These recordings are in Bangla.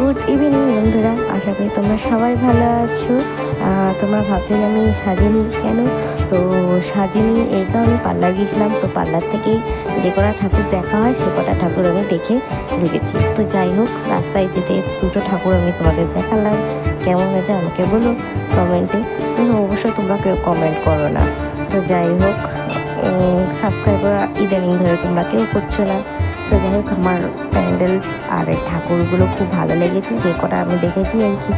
গুড ইভিনিং বন্ধুরা। আশা করি তোমরা সবাই ভালো আছো। তোমরা ভাবছ যে আমি সাজিনি কেন? তো সাজিনি এই কারণে পার্লার গিয়েছিলাম। তো পার্লার থেকেই যে কটা ঠাকুর দেখা হয়, সে কটা ঠাকুর আমি দেখে ঢুকেছি। তো যাই হোক, রাস্তায় যেতে দুটো ঠাকুর আমি তোমাদের দেখালাম। কেমন হয়েছে আমাকে বলো কমেন্টে। তো অবশ্যই তোমরা কেউ কমেন্ট করো না। তো যাই হোক সাবস্ক্রাইব করা ইদানিং ধরে তোমরা কেউ করছ না। যাই হোক আমার প্যান্ডেল আর ঠাকুরগুলো খুব ভালো লেগেছে। যে কটা আমি দেখেছি আর কি।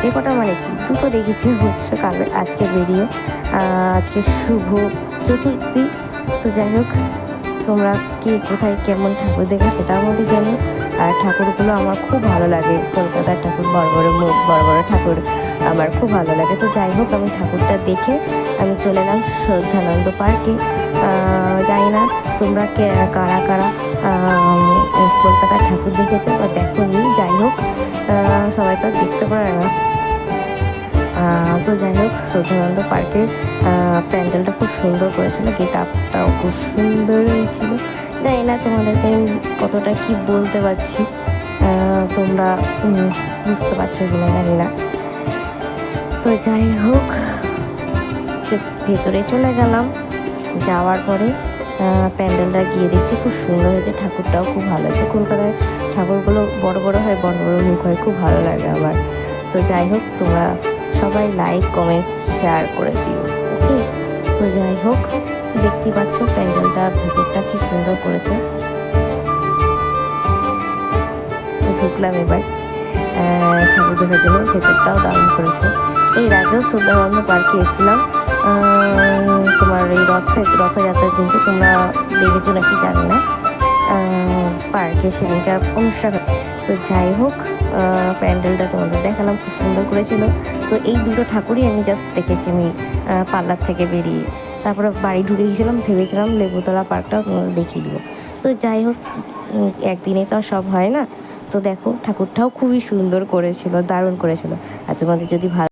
যে কটা মানে কি? দুটো দেখেছি অবশ্য কাল আজকে বেরিয়ে আজকে শুভ চতুর্থী। তো যাই হোক তোমরা কে কোথায় কেমন ঠাকুর দেখে সেটা আমাকে জানো আর ঠাকুরগুলো আমার খুব ভালো লাগে। কলকাতার ঠাকুর, বড় বড় মুখ, বড় বড় ঠাকুর আমার খুব ভালো লাগে। তো যাই হোক আমি ঠাকুরটা দেখে আমি চলে এলাম শ্রদ্ধানন্দ পার্কে। জানি না তোমরা কারা কারা কলকাতার ঠাকুর দেখেছ বা দেখো নি যাই হোক সবাই তো দেখতে পারে না। তো যাই হোক শ্রদ্ধানন্দ পার্কে প্যান্ডেলটা খুব সুন্দর করেছিল গেট আপটাও খুব সুন্দর হয়েছিল। জানি না তোমাদেরকে আমি কতটা কি বলতে পারছি তোমরা বুঝতে পারছ কিনা জানি না। তো যাই হোক ভেতরে চলে গেলাম। যাওয়ার পরে প্যান্ডেলটা গিয়ে দেখছি খুব সুন্দর হয়েছে, ঠাকুরটাও খুব ভালো হয়েছে কলকাতায় ঠাকুরগুলো বড় বড় হয় বড় বড় মুখ হয়, খুব ভালো লাগে আমার। তো যাই হোক, তোমরা সবাই লাইক কমেন্টস শেয়ার করে দিও ওকে তো যাই হোক দেখতেই পাচ্ছ প্যান্ডেলটা ভেতরটা কি সুন্দর করেছে। ঢুকলাম এবার। ঠাকুর দেখার জন্য ভেতরটাও দারুণ করেছে। এর আগেও সুন্দরবন্ধ পার্কে এসেছিলাম। তোমার এই রথ রথযাত্রার দিনকে তোমরা দেখেছ নাকি জানি না। পার্কে সেদিনকে অনুষ্ঠান তো যাই হোক প্যান্ডেলটা তোমাদের দেখালাম, খুব সুন্দর করেছিল। তো এই দুটো ঠাকুরই আমি জাস্ট দেখেছি আমি পার্লার থেকে বেরিয়ে। তারপরে বাড়ি ঢুকে গেছিলাম, ভেবেছিলাম লেবুতলা তোমাদের দেখিয়ে দিব। তো যাই হোক একদিনে তো সব হয় না। তো দেখো, ঠাকুরটাও খুবই সুন্দর করেছিল, দারুণ করেছিল। আর তোমাদের যদি ভালো